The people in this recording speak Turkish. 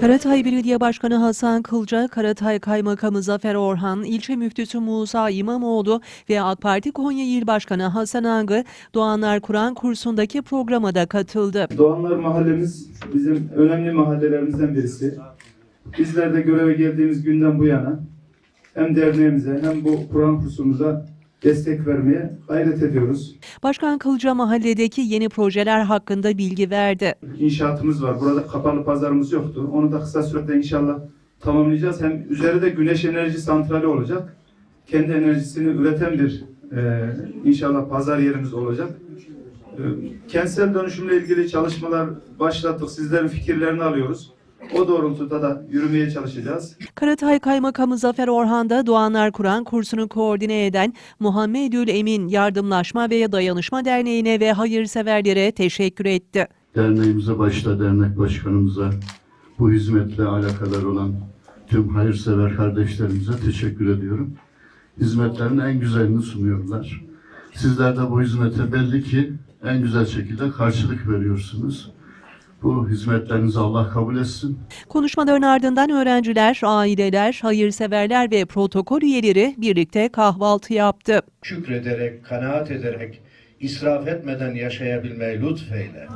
Karatay Belediye Başkanı Hasan Kılca, Karatay Kaymakamı Zafer Orhan, ilçe müftüsü Musa İmamoğlu ve AK Parti Konya İl Başkanı Hasan Angı, Doğanlar Kur'an kursundaki programa da katıldı. Doğanlar mahallemiz bizim önemli mahallelerimizden birisi. Bizler de göreve geldiğimiz günden bu yana hem derneğimize hem bu Kur'an kursumuza destek vermeye gayret ediyoruz. Başkan Kılca mahalledeki yeni projeler hakkında bilgi verdi. İnşaatımız var. Burada kapalı pazarımız yoktu. Onu da kısa sürede inşallah tamamlayacağız. Hem üzerinde güneş enerji santrali olacak. Kendi enerjisini üreten bir e, inşallah pazar yerimiz olacak. E, kentsel dönüşümle ilgili çalışmalar başlattık. Sizlerin fikirlerini alıyoruz. O doğrultuda da yürümeye çalışacağız. Karatay Kaymakamı Zafer Orhan da Doğanlar Kur'an kursunu koordine eden Muhammedül Emin Yardımlaşma ve Dayanışma Derneği'ne ve hayırseverlere teşekkür etti. derneğimize başta dernek başkanımıza bu hizmetle alakadar olan tüm hayırsever kardeşlerimize teşekkür ediyorum. Hizmetlerin en güzelini sunuyorlar. Sizler de bu hizmete belli ki en güzel şekilde karşılık veriyorsunuz. Bu hizmetlerinizi Allah kabul etsin. Konuşmaların ardından öğrenciler, aileler, hayırseverler ve protokol üyeleri birlikte kahvaltı yaptı. şükrederek, kanaat ederek, israf etmeden yaşayabilmeyi lütfeyle.